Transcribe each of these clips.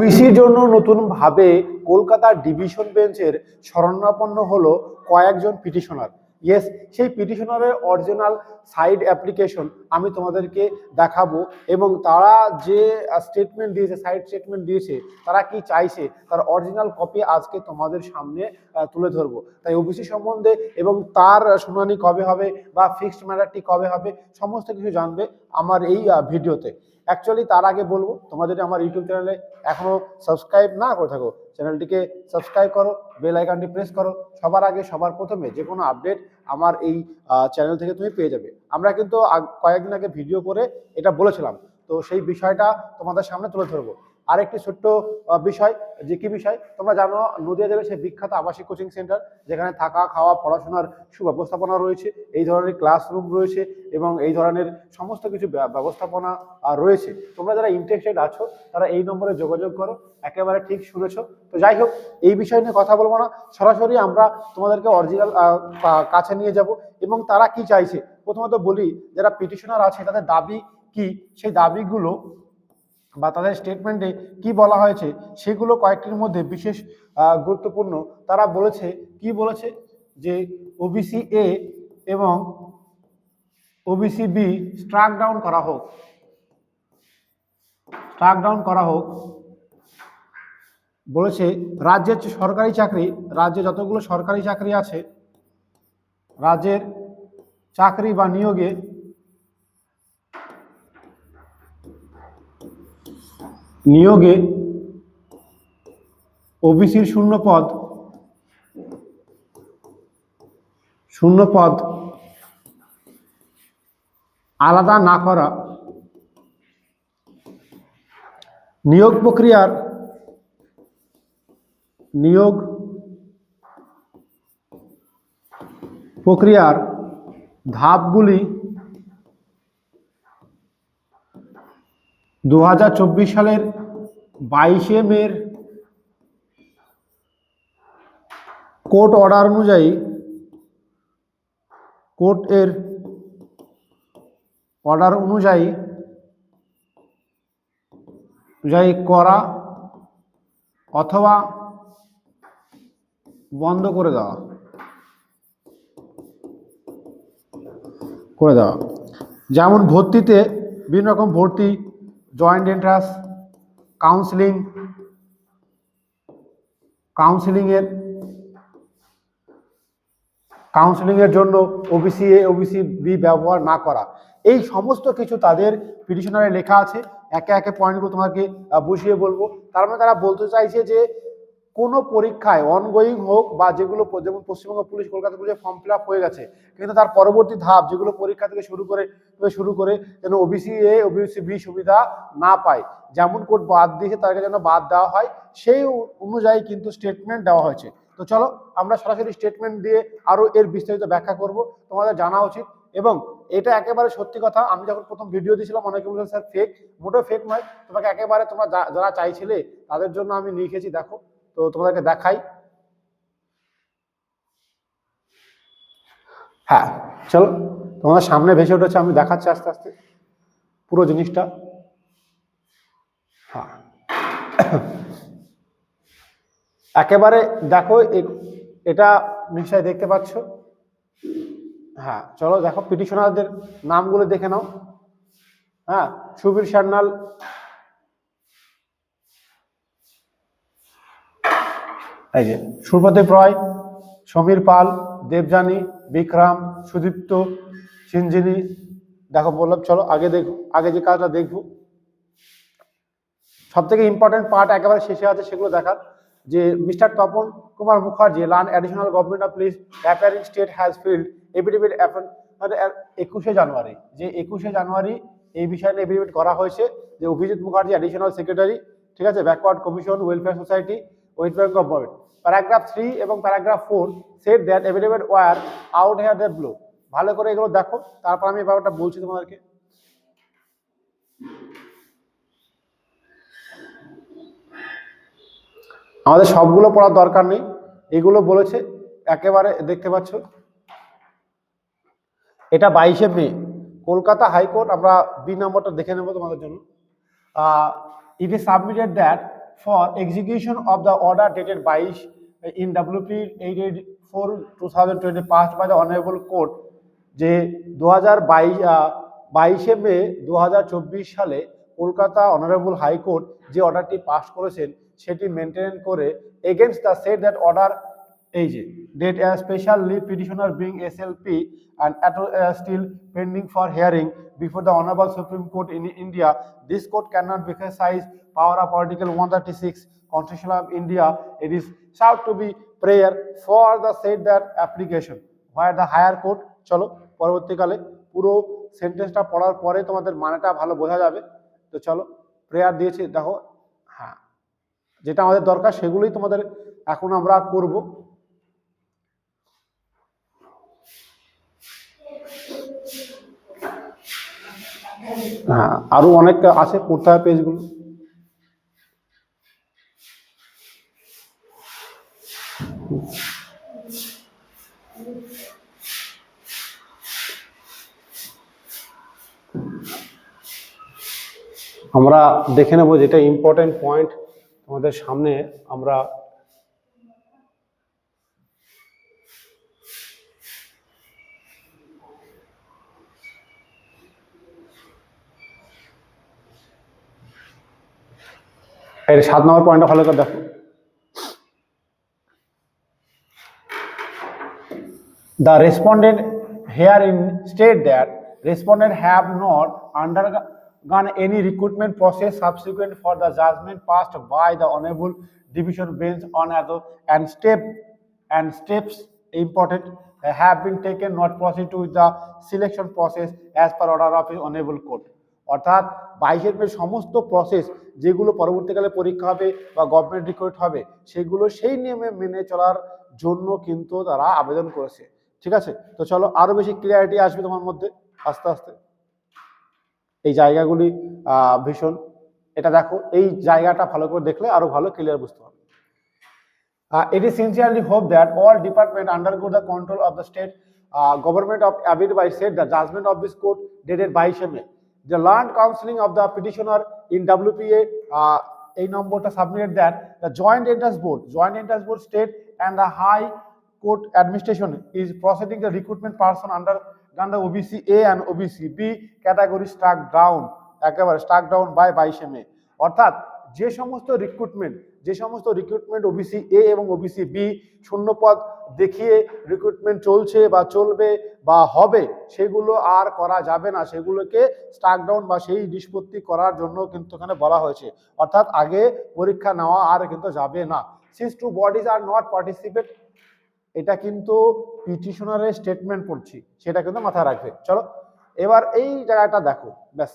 কৃষির জন্য নতুনভাবে কলকাতার ডিভিশন বেঞ্চের শরণাপন্ন হলো কয়েকজন পিটিশনার। ইয়েস সেই পিটিশনারের অরিজিনাল সাইড অ্যাপ্লিকেশন আমি তোমাদেরকে দেখাবো এবং তারা যে স্টেটমেন্ট দিয়েছে সাইড স্টেটমেন্ট দিয়েছে, তারা কি চাইছে, তার অরিজিনাল কপি আজকে তোমাদের সামনে তুলে ধরবো। তাই ওবিসি সম্বন্ধে এবং তার শুনানি কবে হবে বা ফিক্সড ম্যাটারটি কবে হবে, সমস্ত কিছু জানবে আমার এই ভিডিওতে। অ্যাকচুয়ালি তার আগে বলব, তোমরা যদি আমার ইউটিউব চ্যানেলে এখনও সাবস্ক্রাইব না করে থাকো চ্যানেলটিকে সাবস্ক্রাইব করো বেল আইকনটি প্রেস করো, সবার আগে, সবার প্রথমে যে কোনো আপডেট আমার এই চ্যানেল থেকে তুমি পেয়ে যাবে। আমরা কিন্তু কয়েকদিন আগে ভিডিও করে এটা বলেছিলাম। তো সেই বিষয়টা তোমাদের সামনে তুলে ধরবো। আরেকটি ছোট্ট বিষয়, যে কি বিষয়? তোমরা জানো, নদিয়া জেলার সেই বিখ্যাত আবাসিক কোচিং সেন্টার, যেখানে থাকা, খাওয়া, পড়াশোনার সুব্যবস্থাপনা রয়েছে। এই ধরনের ক্লাসরুম রয়েছে এবং এই ধরনের সমস্ত কিছু ব্য- ব্যবস্থাপনা রয়েছে। তোমরা যারা ইন্টারেস্টেড আছো, তারা এই নম্বরে যোগাযোগ করো, একেবারে ঠিক শুনেছো। তো যাই হোক, এই বিষয় নিয়ে কথা বলব না। সরাসরি আমরা তোমাদেরকে অরিজিনাল কাছে নিয়ে যাব এবং তারা কি চাইছে? প্রথমত বলি, যারা পিটিশনার আছে, তাদের দাবি কি? সেই দাবিগুলো বা তাদের স্টেটমেন্টে কি বলা হয়েছে সেগুলো কয়েকটির মধ্যে বিশেষ গুরুত্বপূর্ণ। তারা বলেছে, কি বলেছে? যে ওবিসি এ এবং ওবিসি বি স্ট্রাক ডাউন করা হোক। স্ট্রাক ডাউন করা হোক। বলেছে, রাজ্যের সরকারি চাকরি, রাজ্যে যতগুলো সরকারি চাকরি আছে, রাজ্যের চাকরি বা নিয়োগে নিয়োগে ওবিসির শূন্য পদ শূন্য পদ আলাদা না করা, নিয়োগ প্রক্রিয়ার নিয়োগ প্রক্রিয়ার ধাপগুলি দু হাজার চব্বিশ সালের বাইশে মের কোর্ট অর্ডার অনুযায়ী কোর্ট এর অর্ডার অনুযায়ী অনুযায়ী করা অথবা বন্ধ করে দেওয়া। করে দেওয়া। যেমন ভর্তিতে বিভিন্ন রকম ভর্তি জয়েন্ট এন্ট্রান্স কাউন্সিলিং কাউন্সিলিংয়ের কাউন্সিলিংয়ের জন্য ওবিসি এ ওবিসি বি ব্যবহার না করা। এই সমস্ত কিছু তাদের পিটিশনারে লেখা আছে। একে একে পয়েন্টগুলো তোমাকে বুঝিয়ে বলব। তার মানে তারা বলতে চাইছে যে কোনো পরীক্ষায় অনগোয়িং হোক বা যেগুলো যেমন পশ্চিমবঙ্গ পুলিশ কলকাতা পুলিশের ফর্ম ফিল হয়ে গেছে, কিন্তু তার পরবর্তী ধাপ, যেগুলো পরীক্ষা থেকে শুরু করে শুরু করে যেন ওবিসি এ ওবিসি বি সুবিধা না পায়, যেমন কোর্ট বাদ দিয়েছে তাদেরকে যেন বাদ দেওয়া হয়, সেই অনুযায়ী কিন্তু স্টেটমেন্ট দেওয়া হয়েছে। তো চলো, আমরা সরাসরি স্টেটমেন্ট দিয়ে আরও এর বিস্তারিত ব্যাখ্যা করব, তোমাদের জানা উচিত, এবং এটা একেবারে সত্যি কথা, আমি যখন প্রথম ভিডিও দিয়েছিলাম, অনেকে বলছেন স্যার ফেক মোটেও ফেক নয়, তোমাকে একেবারে তোমরা যারা চাইছিলে, তাদের জন্য আমি লিখেছি, দেখো। তো তোমাদেরকে দেখাই। হ্যাঁ চলো, তোমাদের সামনে ভেসে উঠেছে, আমি দেখাচ্ছি আস্তে আস্তে পুরো জিনিসটা। হ্যাঁ। একেবারে দেখো এটা নিশ্চয়ই দেখতে পাচ্ছ। হ্যাঁ চলো, দেখো, পিটিশনারদের নামগুলো দেখে নাও। হ্যাঁ সুবীর সান্যাল এই যে সুপ্রদীপ রয় সমীর পাল, দেবযানী, বিক্রম, সুদীপ্ত, সিঞ্জিনী। দেখো বললাম, চলো আগে দেখো, আগে যে কাজটা দেখব। সব থেকে ইম্পর্টেন্ট পার্ট একেবারে শেষে আছে, সেগুলো দেখার। যে Mister Tapan Kumar Mukherjee, learned additional government of police appearing state has filed affidavit একুশে জানুয়ারি। যে একুশে জানুয়ারি এই বিষয়ে এফিডেভিট করা হয়েছে যে অভিজিৎ মুখার্জি অ্যাডিশনাল সেক্রেটারি ঠিক আছে backward commission welfare society Bengal government paragraph three এবং paragraph four set that affidavit were out here that below ভালো করে এগুলো দেখো, তারপর আমি ব্যাপারটা বলছি তোমাদেরকে। আমাদের সবগুলো পড়ার দরকার নেই, এগুলো বলেছে, একেবারে দেখতে পাচ্ছ। এটা বাইশে মে, কলকাতা হাইকোর্ট, আমরা বি নম্বরটা দেখে নেব তোমাদের জন্য। It is submitted that for execution of the order dated by in WP 884 2020 passed by the honorable court যে দু হাজার বাইশে মে দু হাজার চব্বিশ সালে কলকাতা অনারেবল হাইকোর্ট যে অর্ডারটি পাস করেছেন, সেটি মেনটেন করে against the set that order এই যে date a special leave petition being S L P and at still pending for hearing before the honourable supreme court in India this court can not বিকাসাইজ power of article one thirty six constitution of India it is sought to be prayer for the set that application where the higher court চলো, পরবর্তীকালে পুরো সেন্টেন্সটা পড়ার পরে তোমাদের মানেটা ভালো বোঝা যাবে। তো চলো প্রেয়ার দিয়েছি, দেখো হ্যাঁ যেটা আমাদের দরকার সেগুলোই তোমাদের এখন আমরা করব। হ্যাঁ আরও অনেক আছে, পড়তে হবে পেজগুলো। আমরা দেখে নেব যেটা ইম্পর্টেন্ট পয়েন্ট তোমাদের সামনে আমরা এর সাত নম্বর পয়েন্টটা ভালো করে দেখো The respondent herein state that respondent have not undergone any recruitment process subsequent for the judgment passed by the honorable division bench on other and step and steps important have been taken not proceed to the selection process as per order of the honorable court অর্থাৎ বাইশের মে সমস্ত process যেগুলো পরবর্তীকালে পরীক্ষা হবে বা government recruit হবে সেগুলো সেই নিয়মে মেনে চলার জন্য কিন্তু তারা আবেদন করেছে। ঠিক আছে? তো চলো আরও বেশি ক্লিয়ারিটি আসবে তোমার মধ্যে। আস্তে আস্তে। এই জায়গাগুলি ভীষণ। এটা দেখো এই জায়গাটা ভালো করে দেখলে আরও ভালো ক্লিয়ার বুঝতে হবে it is sincerely hoped that all department undergo the control of the state uh, government of abide by said the judgment of this court dated by May. যে learned counselling of the petitioner in WPA এই নম্বরটা submit then. The joint entrance board joint entrance board state and the high court administration is proceeding the recruitment person under than the OBC A and OBC B category stuck down একেবারে stuck down by বাইশে মে। অর্থাৎ যে সমস্ত recruitment যে সমস্ত recruitment OBC A এবং OBC B শূন্যপদ দেখিয়ে রিক্রুটমেন্ট চলছে বা চলবে বা হবে, সেগুলো আর করা যাবে না। সেগুলোকে স্টাক ডাউন বা সেই নিষ্পত্তি করার জন্য কিন্তু এখানে বলা হয়েছে। অর্থাৎ আগে পরীক্ষা নেওয়া আর কিন্তু যাবে না। Since two bodies are not participate এটা কিন্তু পিটিশনারের স্টেটমেন্ট পড়ছি, সেটা কিন্তু মাথায় রাখবে। চলো, এবার এই জায়গাটা দেখো, ব্যাস।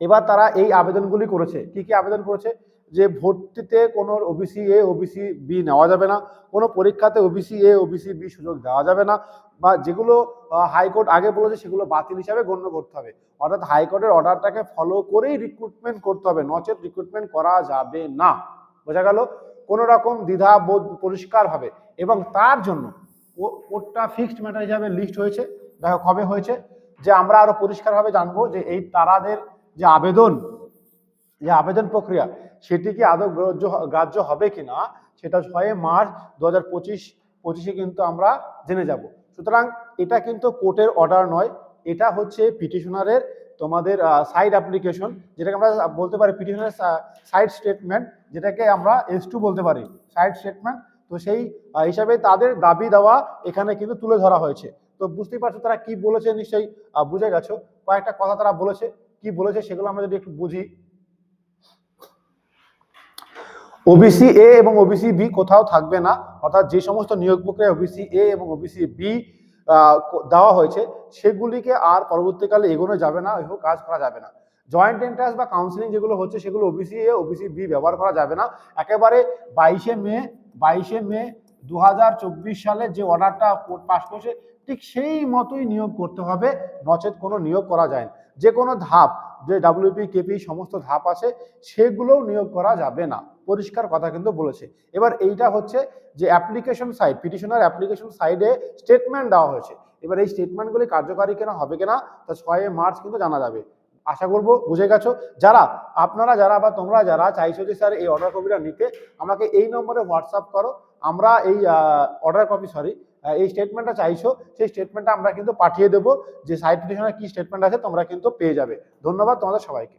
এবার তারা এই আবেদনগুলি করেছে। কি কি আবেদন করেছে? যে ভর্তিতে কোনো ওবিসি এ ওবিসি বি নেওয়া যাবে না, কোনো পরীক্ষাতে ওবিসি এ ওবিসি বি সুযোগ দেওয়া যাবে না, বা যেগুলো হাইকোর্ট আগে বলেছে সেগুলো বাতিল হিসাবে গণ্য করতে হবে। অর্থাৎ হাইকোর্টের অর্ডারটাকে ফলো করেই রিক্রুটমেন্ট করতে হবে, নচেত রিক্রুটমেন্ট করা যাবে না। বোঝা গেল? কোনো রকম দ্বিধা বোধ পরিষ্কারভাবে এবং তার জন্য কোর্টটা ফিক্সড ম্যাটার হিসাবে লিস্ট হয়েছে। দেখো কবে হয়েছে? যে আমরা আরও পরিষ্কারভাবে জানব যে এই তারাদের যে আবেদন যে আবেদন প্রক্রিয়া, সেটি কি আদৌ গ্রাহ্য গ্রাহ্য হবে কিনা, সেটা ছয় মার্চ দু হাজার পঁচিশ, পঁচিশে কিন্তু আমরা জেনে যাব। সুতরাং এটা কিন্তু কোর্টের অর্ডার নয়, এটা হচ্ছে পিটিশনারের তোমাদের সাইড অ্যাপ্লিকেশন যেটাকে আমরা বলতে পারি পিটিশনারের সাইড স্টেটমেন্ট যেটাকে আমরা এস টু বলতে পারি সাইড স্টেটমেন্ট তো সেই হিসাবে তাদের দাবি দেওয়া এখানে কিন্তু তুলে ধরা হয়েছে। তো বুঝতেই পারছ তারা কি বলেছে নিশ্চয়ই বুঝে গেছো। কয়েকটা কথা তারা বলেছে। কি বলেছে সেগুলো আমরা যদি একটু বুঝি। ওবিসি এ এবং ওবিসি বি কোথাও থাকবে না। অর্থাৎ যে সমস্ত নিয়োগ প্রক্রিয়া ওবিসি এ এবং ওবিসি বি দেওয়া হয়েছে, সেগুলিকে আর পরবর্তীকালে এগোনো যাবে না এবং কাজ করা যাবে না। জয়েন্ট এন্ট্রান্স বা কাউন্সিলিং যেগুলো হচ্ছে, সেগুলো ওবিসি এ ওবিসি বি ব্যবহার করা যাবে না। একেবারে বাইশে মে বাইশে মে দু হাজার চব্বিশ সালে যে অর্ডারটা পাস করেছে, ঠিক সেই মতোই নিয়োগ করতে হবে। নচেত কোনো নিয়োগ করা যায় না। যে কোনো ধাপ, যে ডাব্লিউপি কেপি সমস্ত ধাপ আছে, সেগুলোও নিয়োগ করা যাবে না। পরিষ্কার কথা কিন্তু বলেছে। এবার এইটা হচ্ছে যে অ্যাপ্লিকেশন সাইড পিটিশনার অ্যাপ্লিকেশন সাইডে স্টেটমেন্ট দেওয়া হয়েছে। এবার এই স্টেটমেন্টগুলি কার্যকারী কেনা হবে কিনা, তা ছয় মার্চ কিন্তু জানা যাবে। আশা করব বুঝে গেছো? যারা, আপনারা যারা বা তোমরা যারা চাইছো যে স্যার এই অর্ডার কপিটা নিতে, আমাকে এই নম্বরে হোয়াটসঅ্যাপ করো। আমরা এই অর্ডার কপি সরি এই স্টেটমেন্টটা চাইছো, সেই স্টেটমেন্টটা আমরা কিন্তু পাঠিয়ে দেবো। যে সাইট পিটিশনের কি স্টেটমেন্ট আছে, তোমরা কিন্তু পেয়ে যাবে। ধন্যবাদ তোমাদের সবাইকে।